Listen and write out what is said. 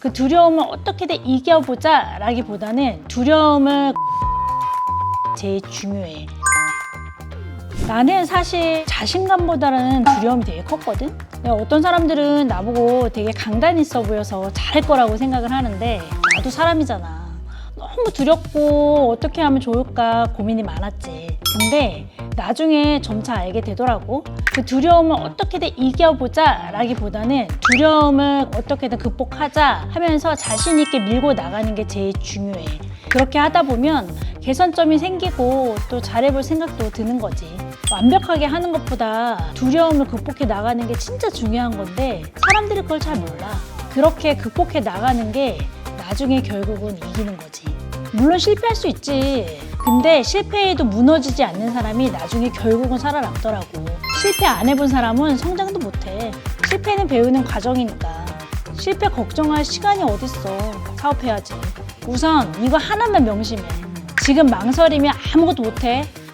그 두려움을 어떻게든 이겨보자 라기보다는 두려움을 제일 중요해. 나는 사실 자신감보다는 두려움이 되게 컸거든. 어떤 사람들은 나보고 되게 강단 있어 보여서 잘할 거라고 생각을 하는데 나도 사람이잖아. 너무 두렵고 어떻게 하면 좋을까 고민이 많았지. 근데 나중에 점차 알게 되더라고. 그 두려움을 어떻게든 이겨보자 라기보다는 두려움을 어떻게든 극복하자 하면서 자신 있게 밀고 나가는 게 제일 중요해. 그렇게 하다 보면 개선점이 생기고 또 잘해볼 생각도 드는 거지. 완벽하게 하는 것보다 두려움을 극복해 나가는 게 진짜 중요한 건데 사람들이 그걸 잘 몰라. 그렇게 극복해 나가는 게 나중에 결국은 이기는 거지. 물론 실패할 수 있지. 근데 실패해도 무너지지 않는 사람이 나중에 결국은 살아남더라고. 실패 안 해본 사람은 성장도 못해. 실패는 배우는 과정이니까. 실패 걱정할 시간이 어딨어. 사업해야지. 우선 이거 하나만 명심해. 지금 망설이면 아무것도 못해.